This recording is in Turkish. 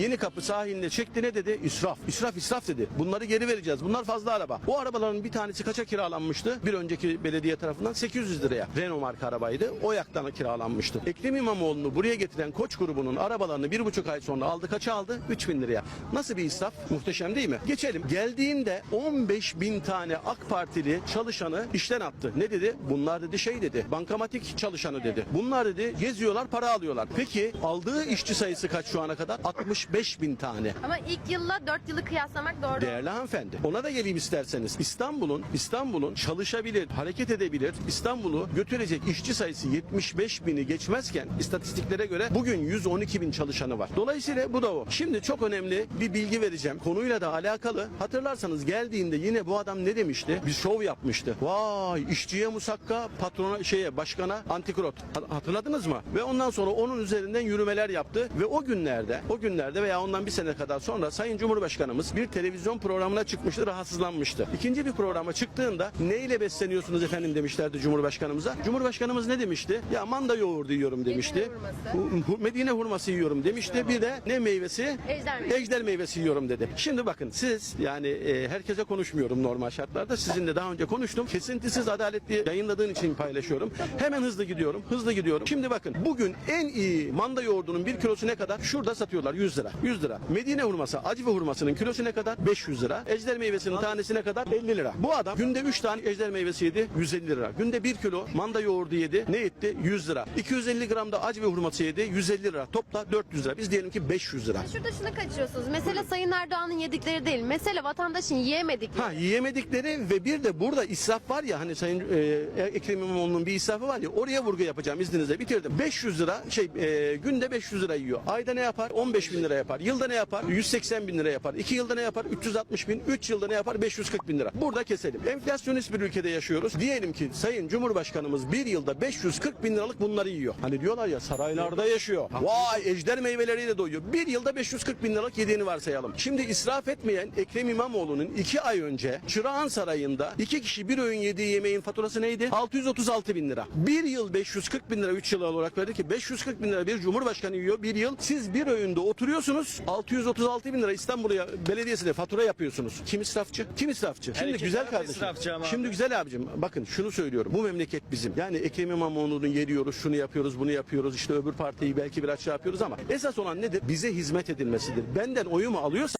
Yeni kapı sahilinde çekti ne dedi? İsraf. İsraf israf dedi. Bunları geri vereceğiz. Bunlar fazla araba. Bu arabaların bir tanesi kaça kiralanmıştı? Bir önceki belediye tarafından 800 liraya. Renault marka arabaydı. O yaktan kiralanmıştı. Ekrem İmamoğlu'nu buraya getiren Koç grubunun arabalarını bir buçuk ay sonra aldı. Kaça aldı? 3000 liraya. Nasıl bir israf? Muhteşem değil mi? Geçelim. Geldiğinde 15 bin tane AK Partili çalışanı işten attı. Ne dedi? Bunlar dedi şey dedi. Bankamatik çalışanı dedi. Bunlar dedi geziyorlar para alıyorlar. Peki aldığı işçi sayısı kaç şu ana kadar? 65 bin tane. Ama ilk yılla 4 yılı kıyaslamak doğru. Değerli hanımefendi. Ona da geleyim isterseniz. İstanbul'un İstanbul'un çalışabilir, hareket edebilir. İstanbul'u götürecek işçi sayısı 75 bini geçmezken istatistiklere göre bugün 112 bin çalışanı var. Dolayısıyla bu da o. Şimdi çok önemli bir bilgi vereceğim. Konuyla da alakalı. Hatırlarsanız geldiğinde yine bu adam ne demişti? Bir şov yapmıştı. Vay işçiye musakka, patrona şeye başkana antikrot. Ha- Hatırladınız mı? Ve ondan sonra onun üzerinden yürümeler yaptı ve o günlerde, o günlerde veya ondan bir sene kadar sonra Sayın Cumhurbaşkanımız bir televizyon programına çıkmıştı, rahatsızlanmıştı. İkinci bir programa çıktığında neyle besleniyorsunuz efendim demişlerdi Cumhurbaşkanımıza. Cumhurbaşkanımız ne demişti? Ya manda yoğurdu yiyorum demişti. hurması. Hu- hu- Medine hurması yiyorum demişti. Bir de ne meyvesi? Ejder meyvesi. Ejder meyvesi yiyorum dedi. Şimdi bakın siz yani e, herkese konuşmuyorum normal şartlarda. Sizinle daha önce konuştum. Kesintisiz adaletli yayınladığın için paylaşıyorum. Hemen hızlı gidiyorum. Hızlı gidiyorum. Şimdi bakın bugün en iyi manda yoğurdunun bir kilosu ne kadar? Şurada satıyorlar 100 lira. 100 lira. Medine hurması, acı hurmasının kilosu ne kadar? 500 lira. Ejder meyvesinin tanesi ne kadar? 50 lira. Bu adam günde 3 tane ejder meyvesi yedi 150 lira. Günde 1 kilo manda yoğurdu yedi. Ne etti? 100 lira. 250 gram da acı hurması yedi 150 lira. Topla 400 lira. Biz diyelim ki 500 lira. Şurada şunu kaçırıyorsunuz. Mesele Sayın Erdoğan'ın yedikleri değil. Mesele vatandaşın yiyemedikleri. Ha yiyemedikleri ve bir de burada israf var ya hani Sayın e, Ekrem İmamoğlu'nun bir israfı var ya oraya vurgu yapacağım izninizle bitirdim. 500 lira şey e, günde 500 lira yiyor. Ayda ne yapar? 15 bin lira yapar. Yılda ne yapar? 180 bin lira yapar. 2 yılda ne yapar? 360 bin. 3 yılda ne yapar? 540 bin lira. Burada keselim. Enflasyonist bir ülkede yaşıyoruz. Diyelim ki Sayın Cumhurbaşkanımız bir yılda 540 bin liralık bunları yiyor. Hani diyorlar ya saraylarda yaşıyor. Vay ejder meyveleriyle doyuyor. Bir yılda 540 bin liralık yediğini varsayalım. Şimdi israf etmeyen Ekrem İmamoğlu'nun 2 ay önce Çırağan Sarayı'nda iki kişi bir öğün yediği yemeğin faturası neydi? 636 bin lira. Bir yıl 540 bin lira 3 yıl olarak verdi ki 540 bin lira bir cumhurbaşkanı yiyor bir yıl. Siz bir öğünde oturuyorsunuz 636 bin lira İstanbul'a belediyesine fatura yapıyorsunuz. Kim israfçı? Kim israfçı? Şimdi Herkes güzel kardeşim. Şimdi güzel abicim bakın şunu söylüyorum. Bu memleket bizim. Yani Ekrem İmamoğlu'nun yeriyoruz, şunu yapıyoruz, bunu yapıyoruz. İşte öbür partiyi belki biraz şey yapıyoruz ama esas olan nedir? Bize hizmet edilmesidir. Benden oyumu alıyorsa